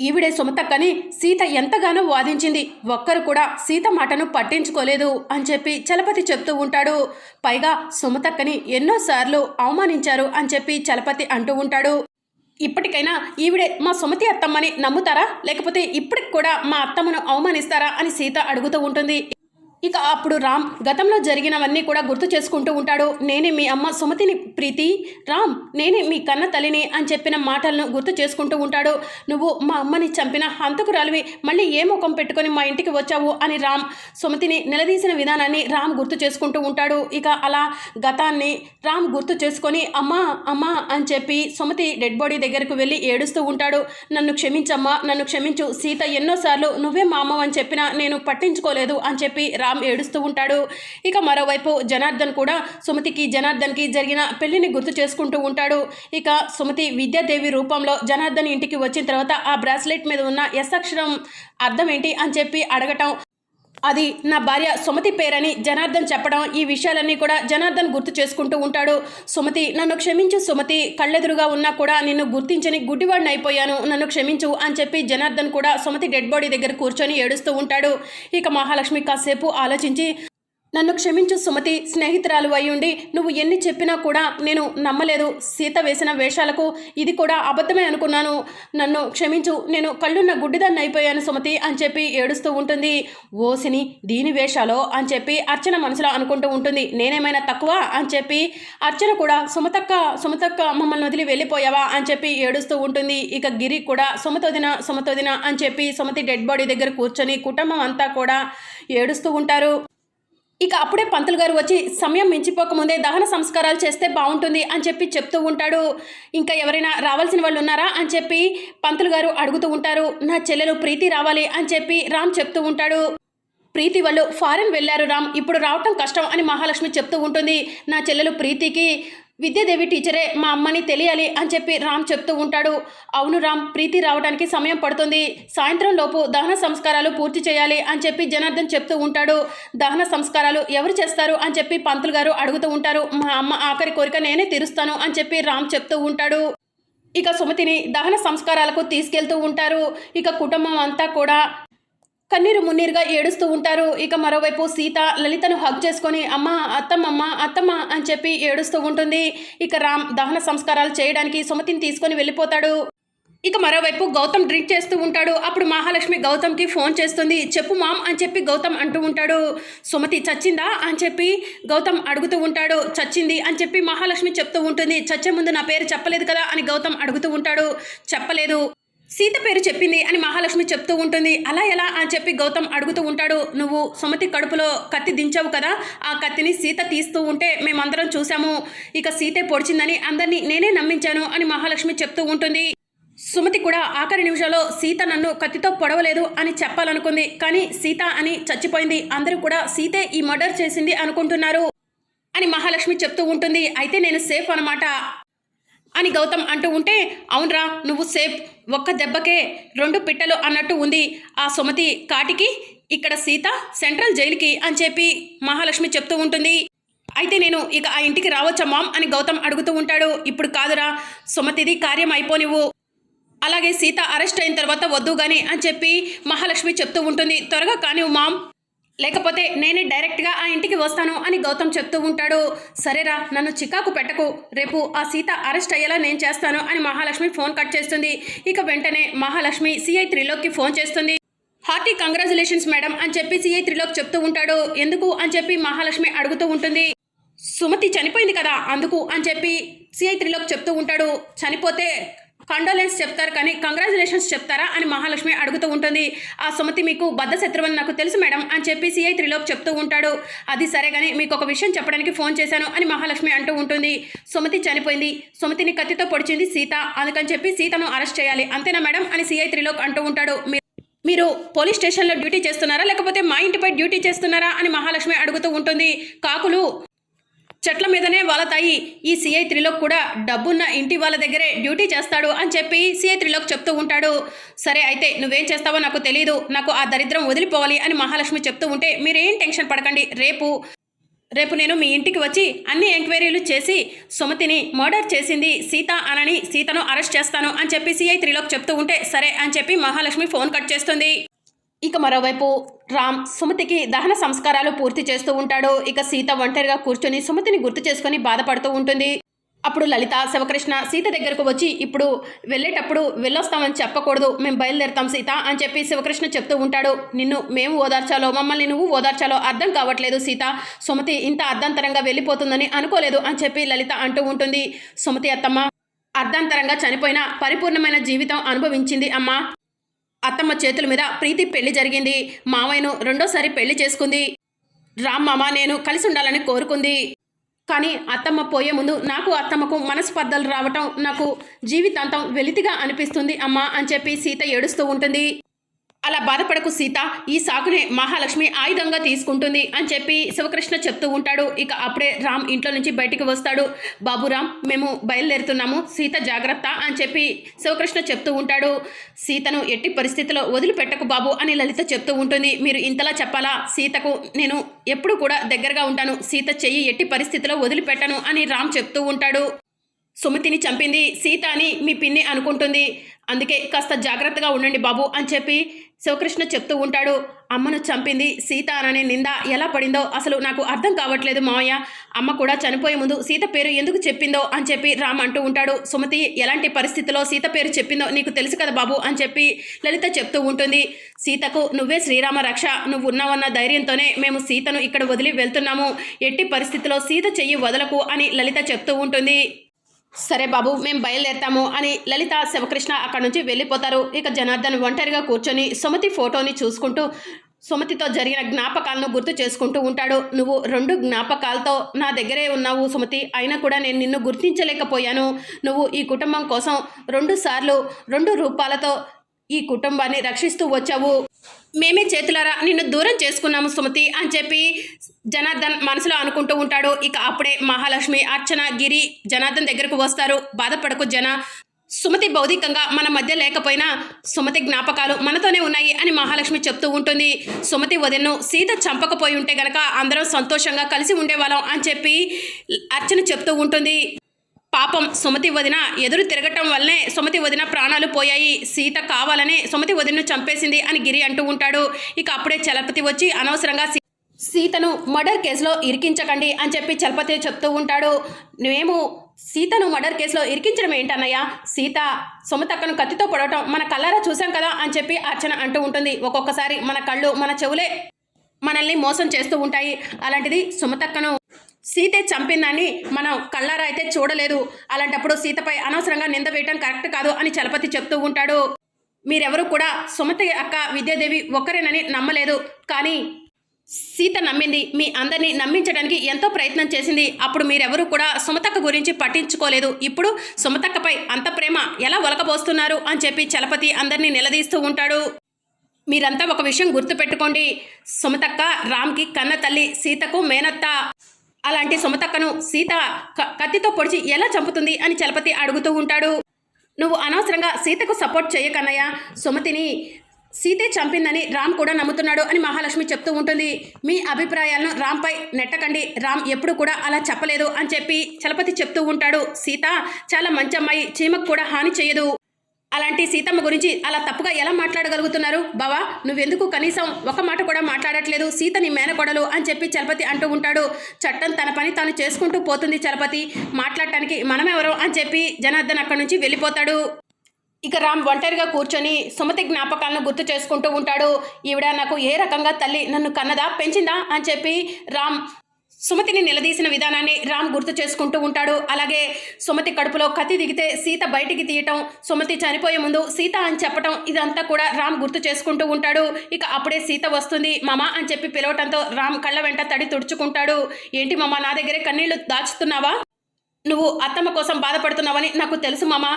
ఈవిడే సుమతక్కని సీత ఎంతగానో వాదించింది. ఒక్కరు కూడా సీత మాటను పట్టించుకోలేదు అని చెప్పి చలపతి చెప్తూ ఉంటాడు. పైగా సుమతక్కని ఎన్నోసార్లు అవమానించారు అని చెప్పి చలపతి అంటూ ఉంటాడు. ఇప్పటికైనా ఈవిడే మా సుమతి అత్తమ్మని నమ్ముతారా? లేకపోతే ఇప్పటికి కూడా మా అత్తమ్మను అవమానిస్తారా? అని సీత అడుగుతూ ఉంటుంది. ఇక అప్పుడు రామ్ గతంలో జరిగినవన్నీ కూడా గుర్తు చేసుకుంటూ ఉంటాడు. నేనే మీ అమ్మ సుమతిని ప్రీతి. రామ్ నేనే మీ కన్న తల్లిని అని చెప్పిన మాటలను గుర్తు చేసుకుంటూ ఉంటాడు. నువ్వు మా అమ్మని చంపిన హంతకురాలివి మళ్ళీ ఏ ముఖం పెట్టుకొని మా ఇంటికి వచ్చావు అని రామ్ సుమతిని నిలదీసిన విధానాన్ని రామ్ గుర్తు చేసుకుంటూ ఉంటాడు. ఇక అలా గతాన్ని రామ్ గుర్తు చేసుకొని అమ్మా అమ్మా అని చెప్పి సుమతి డెడ్ బాడీ దగ్గరకు వెళ్ళి ఏడుస్తూ ఉంటాడు. నన్ను క్షమించమ్మా నన్ను క్షమించు. సీత ఎన్నోసార్లు నువ్వే మా అమ్మ అని చెప్పినా నేను పట్టించుకోలేదు అని చెప్పి రామ్ ఏడుస్తూ ఉంటాడు. ఇక మరోవైపు జనార్దన్ కూడా సుమతికి జనార్దన్కి జరిగిన పెళ్ళిని గుర్తు చేసుకుంటూ ఉంటాడు. ఇక సుమతి విద్యాదేవి రూపంలో జనార్దన్ ఇంటికి వచ్చిన తర్వాత ఆ బ్రాస్లెట్ మీద ఉన్న ఎస్ అక్షరం అర్థం ఏంటి అని చెప్పి అడగటం అది నా భార్య సుమతి పేరని జనార్దన్ చెప్పడం ఈ విషయాలన్నీ కూడా జనార్దన్ గుర్తు చేసుకుంటూ ఉంటాడు. సుమతి నన్ను క్షమించు సుమతి. కళ్ళెదురుగా ఉన్నా కూడా నిన్ను గుర్తించని గుడ్డివాడిని అయిపోయాను. నన్ను క్షమించు అని చెప్పి జనార్దన్ కూడా సుమతి డెడ్ బాడీ దగ్గర కూర్చొని ఏడుస్తూ ఉంటాడు. ఇక మహాలక్ష్మి కాసేపు ఆలోచించి నన్ను క్షమించు సుమతి స్నేహితురాలు అయ్యుండి నువ్వు ఎన్ని చెప్పినా కూడా నేను నమ్మలేదు. సీత వేసిన వేషాలకు ఇది కూడా అబద్ధమే అనుకున్నాను. నన్ను క్షమించు నేను కళ్ళున్న గుడ్డిదాన్ని అయిపోయాను సుమతి అని చెప్పి ఏడుస్తూ ఉంటుంది. ఓసిని దీని వేషాలో అని చెప్పి అర్చన మనసులో అనుకుంటూ ఉంటుంది. నేనేమైనా తక్కువ అని చెప్పి అర్చన కూడా సుమతక్క సుమతక్క మమ్మల్ని వదిలి వెళ్ళిపోయావా? అని చెప్పి ఏడుస్తూ ఉంటుంది. ఇక గిరి కూడా సుమతోదిన సుమతోదిన అని చెప్పి సుమతి డెడ్ బాడీ దగ్గర కూర్చొని కుటుంబం అంతా కూడా ఏడుస్తూ ఉంటారు. ఇక అప్పుడే పంతులు గారు వచ్చి సమయం మించిపోకముందే దహన సంస్కారాలు చేస్తే బాగుంటుంది అని చెప్పి చెప్తూ ఉంటాడు. ఇంకా ఎవరైనా రావాల్సిన వాళ్ళు ఉన్నారా అని చెప్పి పంతులు గారు అడుగుతూ ఉంటారు. నా చెల్లెలు ప్రీతి రావాలి అని చెప్పి రామ్ చెప్తూ ఉంటాడు. ప్రీతి వాళ్ళు ఫారెన్ వెళ్ళారు రామ్. ఇప్పుడు రావటం కష్టం అని మహాలక్ష్మి చెప్తూ ఉంటుంది. నా చెల్లెలు ప్రీతికి విద్యాదేవి టీచరే మా అమ్మని తెలియాలి అని చెప్పి రామ్ చెప్తూ ఉంటాడు. అవును రామ్ ప్రీతి రావడానికి సమయం పడుతుంది. సాయంత్రం లోపు దహన సంస్కారాలు పూర్తి చేయాలి అని చెప్పి జనార్దన్ చెప్తూ ఉంటాడు. దహన సంస్కారాలు ఎవరు చేస్తారు అని చెప్పి పంతులు గారు అడుగుతూ ఉంటారు. మా అమ్మ ఆఖరి కోరిక నేనే తీరుస్తాను అని చెప్పి రామ్ చెప్తూ ఉంటాడు. ఇక సుమతిని దహన సంస్కారాలకు తీసుకెళ్తూ ఉంటారు. ఇక కుటుంబం అంతా కూడా కన్నీరు మున్నీరుగా ఏడుస్తూ ఉంటారు. ఇక మరోవైపు సీత లలితను హగ్ చేసుకొని అమ్మ అత్తమ్మమ్మ అత్తమ్మ అని చెప్పి ఏడుస్తూ ఉంటుంది. ఇక రామ్ దహన సంస్కారాలు చేయడానికి సుమతిని తీసుకొని వెళ్ళిపోతాడు. ఇక మరోవైపు గౌతమ్ డ్రింక్ చేస్తూ ఉంటాడు. అప్పుడు మహాలక్ష్మి గౌతమ్కి ఫోన్ చేస్తుంది. చెప్పు మామ్ అని చెప్పి గౌతమ్ అంటూ ఉంటాడు. సుమతి చచ్చిందా? అని చెప్పి గౌతమ్ అడుగుతూ ఉంటాడు. చచ్చింది అని చెప్పి మహాలక్ష్మి చెప్తూ ఉంటుంది. చచ్చే ముందు నా పేరు చెప్పలేదు కదా అని గౌతమ్ అడుగుతూ ఉంటాడు. చెప్పలేదు. సీత పేరు చెప్పింది అని మహాలక్ష్మి చెప్తూ ఉంటుంది. అలా ఎలా అని చెప్పి గౌతమ్ అడుగుతూ ఉంటాడు. నువ్వు సుమతి కడుపులో కత్తి దించావు కదా? ఆ కత్తిని సీత తీస్తూ ఉంటే మేమందరం చూసాము ఇక సీతే పొడిచిందని అందరినీ నేనే నమ్మించాను అని మహాలక్ష్మి చెప్తూ ఉంటుంది. సుమతి కూడా ఆఖరి నిమిషంలో సీత నన్ను కత్తితో పొడవలేదు అని చెప్పాలనుకుంది. కానీ సీత అని చచ్చిపోయింది. అందరూ కూడా సీతే ఈ మర్డర్ చేసింది అనుకుంటున్నారు అని మహాలక్ష్మి చెప్తూ ఉంటుంది. అయితే నేను సేఫ్ అనమాట. అని గౌతమ్ అంటూ ఉంటే అవునరా నువ్వు సేఫ్. ఒక్క దెబ్బకే రెండు పిట్టలు అన్నట్టు ఉంది ఆ సుమతి కాటికి. ఇక్కడ సీత సెంట్రల్ జైలుకి అని చెప్పి మహాలక్ష్మి చెప్తూ ఉంటుంది. అయితే నేను ఇక ఆ ఇంటికి రావచ్చా మామ్? అని గౌతమ్ అడుగుతూ ఉంటాడు. ఇప్పుడు కాదురా సుమతిది కార్యం అయిపోనివ్వు. అలాగే సీత అరెస్ట్ అయిన తర్వాత వద్దు గాని అని చెప్పి మహాలక్ష్మి చెప్తూ ఉంటుంది. త్వరగా కానివ్వు మామ్. లేకపోతే నేనే డైరెక్ట్గా ఆ ఇంటికి వస్తాను అని గౌతమ్ చెప్తూ ఉంటాడు. సరేరా నన్ను చికాకు పెట్టకు. రేపు ఆ సీత అరెస్ట్ అయ్యేలా నేను చేస్తాను అని మహాలక్ష్మి ఫోన్ కట్ చేస్తుంది. ఇక వెంటనే మహాలక్ష్మి సిఐ త్రీలోకి ఫోన్ చేస్తుంది. హార్టీ కంగ్రాచులేషన్స్ మేడం అని చెప్పి సిఐ త్రీలోకి చెప్తూ ఉంటాడు. ఎందుకు అని చెప్పి మహాలక్ష్మి అడుగుతూ ఉంటుంది. సుమతి చనిపోయింది కదా అందుకు అని చెప్పి సిఐ త్రీలోకి చెప్తూ ఉంటాడు. చనిపోతే కండోలెన్స్ చెప్తారు కానీ కంగ్రాచులేషన్స్ చెప్తారా అని మహాలక్ష్మి అడుగుతూ ఉంటుంది. ఆ సుమతి మీకు బద్ద శత్రువు నాకు తెలుసు మేడం అని చెప్పి సిఐ త్రిలోక్ చెప్తూ ఉంటాడు. అది సరే కానీ మీకు ఒక విషయం చెప్పడానికి ఫోన్ చేశాను అని మహాలక్ష్మి అంటూ ఉంటుంది. సుమతి చనిపోయింది. సుమతిని కత్తితో పొడిచింది సీత. అందుకని చెప్పి సీతను అరెస్ట్ చేయాలి. అంతేనా మేడం అని సిఐ త్రిలోక్ అంటూ ఉంటాడు. మీరు పోలీస్ స్టేషన్లో డ్యూటీ చేస్తున్నారా? లేకపోతే మా ఇంటిపై డ్యూటీ చేస్తున్నారా? అని మహాలక్ష్మి అడుగుతూ ఉంటుంది. కాకులు చెట్ల మీదనే వాలతాయి ఈ సిఐ త్రిలోక్ కూడా డబ్బున్న ఇంటి వాళ్ళ దగ్గరే డ్యూటీ చేస్తాడు అని చెప్పి సిఐ త్రిలోక్ చెప్తూ ఉంటాడు. సరే అయితే నువ్వేం చేస్తావో నాకు తెలియదు నాకు ఆ దరిద్రం వదిలిపోవాలి అని మహాలక్ష్మి చెప్తూ ఉంటే మీరేం టెన్షన్ పడకండి. రేపు రేపు నేను మీ ఇంటికి వచ్చి అన్ని ఎంక్వైరీలు చేసి సుమతిని మర్డర్ చేసింది సీత అనని సీతను అరెస్ట్ చేస్తాను అని చెప్పి సిఐ త్రిలోక్ చెప్తూ ఉంటే సరే అని చెప్పి మహాలక్ష్మి ఫోన్ కట్ చేస్తుంది. ఇక మరోవైపు రామ్ సుమతికి దహన సంస్కారాలు పూర్తి చేస్తూ ఉంటాడు. ఇక సీత ఒంటరిగా కూర్చొని సుమతిని గుర్తు చేసుకొని బాధపడుతూ ఉంటుంది. అప్పుడు లలిత శివకృష్ణ సీత దగ్గరకు వచ్చి ఇప్పుడు వెళ్ళేటప్పుడు వెళ్ళొస్తామని చెప్పకూడదు. మేము బయలుదేరుతాం సీత అని చెప్పి శివకృష్ణ చెప్తూ ఉంటాడు. నిన్ను మేము ఓదార్చాలో మమ్మల్ని నువ్వు ఓదార్చాలో అర్థం కావట్లేదు సీత. సుమతి ఇంత అర్ధాంతరంగా వెళ్ళిపోతుందని అనుకోలేదు అని చెప్పి లలిత అంటూ ఉంటుంది. సుమతి అత్తమ్మ అర్ధాంతరంగా చనిపోయిన పరిపూర్ణమైన జీవితం అనుభవించింది అమ్మ. అత్తమ్మ చేతుల మీద ప్రీతి పెళ్ళి జరిగింది. మావయ్యను రెండోసారి పెళ్ళి చేసుకుంది. రామ్ నేను కలిసి ఉండాలని కోరుకుంది. కానీ అత్తమ్మ పోయే ముందు నాకు అత్తమ్మకు మనస్పర్ధలు రావటం నాకు జీవితాంతం వెలితిగా అనిపిస్తుంది అమ్మా అని చెప్పి సీత ఏడుస్తూ ఉంటుంది. అలా బాధపడకు సీత ఈ సాకునే మహాలక్ష్మి ఆయుధంగా తీసుకుంటుంది అని చెప్పి శివకృష్ణ చెప్తూ ఉంటాడు. ఇక అప్పుడే రామ్ ఇంట్లో నుంచి బయటికి వస్తాడు. బాబురామ్ మేము బయలుదేరుతున్నాము. సీత జాగ్రత్త అని చెప్పి శివకృష్ణ చెప్తూ ఉంటాడు. సీతను ఎట్టి పరిస్థితిలో వదిలిపెట్టకు బాబు అని లలిత చెప్తూ ఉంటుంది. మీరు ఇంతలా చెప్పాలా? సీతకు నేను ఎప్పుడు కూడా దగ్గరగా ఉంటాను. సీత చెయ్యి ఎట్టి పరిస్థితిలో వదిలిపెట్టను అని రామ్ చెప్తూ ఉంటాడు. సుమతిని చంపింది సీత అని మీ పిన్ని అనుకుంటుంది. అందుకే కాస్త జాగ్రత్తగా ఉండండి బాబు అని చెప్పి శివకృష్ణ చెప్తూ ఉంటాడు. అమ్మను చంపింది సీత అననే నింద ఎలా పడిందో అసలు నాకు అర్థం కావట్లేదు మావయ్య. అమ్మ కూడా చనిపోయే ముందు సీత పేరు ఎందుకు చెప్పిందో అని చెప్పి రామ్ అంటూ ఉంటాడు. సుమతి ఎలాంటి పరిస్థితిలో సీత పేరు చెప్పిందో నీకు తెలుసు కదా బాబు అని చెప్పి లలిత చెప్తూ ఉంటుంది. సీతకు నువ్వే శ్రీరామ రక్ష నువ్వు ఉన్నావన్న ధైర్యంతోనే మేము సీతను ఇక్కడ వదిలి వెళ్తున్నాము. ఎట్టి పరిస్థితిలో సీత చెయ్యి వదలకు అని లలిత చెప్తూ ఉంటుంది. సరే బాబు మేము బయలుదేరుతాము అని లలిత శివకృష్ణ అక్కడి నుంచి వెళ్ళిపోతారు. ఇక జనార్దన్ ఒంటరిగా కూర్చొని సుమతి ఫోటోని చూసుకుంటూ సుమతితో జరిగిన జ్ఞాపకాలను గుర్తు చేసుకుంటూ ఉంటాడు. నువ్వు రెండు జ్ఞాపకాలతో నా దగ్గరే ఉన్నావు సుమతి. అయినా కూడా నేను నిన్ను గుర్తించలేకపోయాను. నువ్వు ఈ కుటుంబం కోసం రెండు సార్లు రెండు రూపాలతో ఈ కుటుంబాన్ని రక్షిస్తూ వచ్చావు. మేమే చేతులారా నిన్ను దూరం చేసుకున్నాము సుమతి అని చెప్పి జనార్దన్ మనసులో అనుకుంటూ ఉంటాడు. ఇక అప్పుడే మహాలక్ష్మి అర్చన గిరి జనార్దన్ దగ్గరకు వస్తారు. బాధపడకు జన. సుమతి భౌతికంగా మన మధ్య లేకపోయినా సుమతి జ్ఞాపకాలు మనతోనే ఉన్నాయి అని మహాలక్ష్మి చెప్తూ ఉంటుంది. సుమతి వదిన్ను సీత చంపకపోయి ఉంటే గనక అందరం సంతోషంగా కలిసి ఉండేవాళ్ళం అని చెప్పి అర్చన చెప్తూ ఉంటుంది. పాపం సుమతి వదిన ఎదురు తిరగటం వల్లనే సుమతి వదిన ప్రాణాలు పోయాయి. సీత కావాలనే సుమతి వదినను చంపేసింది అని గిరి అంటూ ఉంటాడు. ఇక అప్పుడే చలపతి వచ్చి అనవసరంగా సీతను మర్డర్ కేసులో ఇరికించకండి అని చెప్పి చలపతి చెప్తూ ఉంటాడు. మేము సీతను మర్డర్ కేసులో ఇరికించడం ఏంటన్నయ్య? సీత సుమతక్కను కత్తితో పొడవటం మన కళ్ళారా చూసాం కదా అని చెప్పి అర్చన అంటూ ఉంటుంది. ఒక్కొక్కసారి మన కళ్ళు మన చెవులే మనల్ని మోసం చేస్తూ ఉంటాయి. అలాంటిది సుమతక్కను సీతే చంపిందని మనం కళ్ళారా అయితే చూడలేదు. అలాంటప్పుడు సీతపై అనవసరంగా నింద వేయటం కరెక్ట్ కాదు అని చలపతి చెప్తూ ఉంటాడు. మీరెవరూ కూడా సుమతి అక్క విద్యాదేవి ఒక్కరేనని నమ్మలేదు. కానీ సీత నమ్మింది. మీ అందరినీ నమ్మించడానికి ఎంతో ప్రయత్నం చేసింది. అప్పుడు మీరెవరూ కూడా సుమతక్క గురించి పట్టించుకోలేదు. ఇప్పుడు సుమతక్కపై అంత ప్రేమ ఎలా ఒలకబోస్తున్నారు అని చెప్పి చలపతి అందరినీ నిలదీస్తూ ఉంటాడు. మీరంతా ఒక విషయం గుర్తుపెట్టుకోండి. సుమతక్క రామ్కి కన్న తల్లి సీతకు మేనత్త. అలాంటి సుమతక్కను సీత క- కత్తితో పొడిచి ఎలా చంపుతుంది అని చలపతి అడుగుతూ ఉంటాడు. నువ్వు అనవసరంగా సీతకు సపోర్ట్ చేయకన్నయ్య. సుమతిని సీతే చంపిందని రామ్ కూడా నమ్ముతున్నాడు అని మహాలక్ష్మి చెప్తూ ఉంటుంది. మీ అభిప్రాయాలను రామ్పై నెట్టకండి. రామ్ ఎప్పుడు కూడా అలా చెప్పలేదు అని చెప్పి చలపతి చెప్తూ ఉంటాడు. సీత చాలా మంచి అమ్మాయి. చీమకు కూడా హాని చేయదు. అలాంటి సీతమ్మ గురించి అలా తప్పుగా ఎలా మాట్లాడగలుగుతున్నారు? బావా నువ్వెందుకు కనీసం ఒక మాట కూడా మాట్లాడట్లేదు? సీత నీ మేనకొడలు అని చెప్పి చలపతి అంటూ ఉంటాడు. చట్టం తన పని తాను చేసుకుంటూ పోతుంది చలపతి. మాట్లాడటానికి మనమెవరో అని చెప్పి జనార్దన్ అక్కడి నుంచి వెళ్ళిపోతాడు. ఇక రామ్ ఒంటరిగా కూర్చొని సుమతి జ్ఞాపకాలను గుర్తు చేసుకుంటూ ఉంటాడు. ఈవిడ నాకు ఏ రకంగా తల్లి నన్ను కన్నదా పెంచిందా అని చెప్పి రామ్ సుమతిని నిలదీసిన విధానాన్ని రామ్ గుర్తు చేసుకుంటూ ఉంటాడు. అలాగే సుమతి కడుపులో కత్తి దిగితే సీత బయటికి తీయటం సుమతి చనిపోయే ముందు సీత అని చెప్పటం ఇదంతా కూడా రామ్ గుర్తు చేసుకుంటూ ఉంటాడు. ఇక అప్పుడే సీత వస్తుంది మామ అని చెప్పి పిలవటంతో రామ్ కళ్ళ వెంట తడి తుడుచుకుంటాడు. ఏంటి మామ నా దగ్గరే కన్నీళ్ళు దాచుతున్నావా? నువ్వు అత్తమ్మ కోసం బాధపడుతున్నావని నాకు తెలుసు మామ.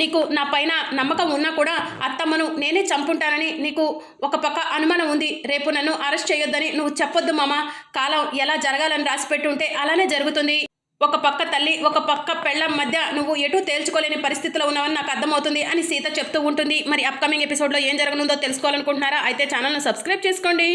నీకు నా పైన నమ్మకం ఉన్నా కూడా అత్తమ్మను నేనే చంపుంటానని నీకు ఒక పక్క అనుమానం ఉంది. రేపు నన్ను అరెస్ట్ చేయొద్దని నువ్వు చెప్పొద్దు మామ. కాలం ఎలా జరగాలని రాసి ఉంటే అలానే జరుగుతుంది. ఒక పక్క తల్లి ఒక పక్క పెళ్ళం మధ్య నువ్వు ఎటు తేల్చుకోలేని పరిస్థితిలో ఉన్నావని నాకు అర్థమవుతుంది అని సీత చెప్తూ ఉంటుంది. మరి అప్కమింగ్ ఎపిసోడ్లో ఏం జరగనుందో తెలుసుకోవాలనుకుంటున్నారా? అయితే ఛానల్ను సబ్స్క్రైబ్ చేసుకోండి.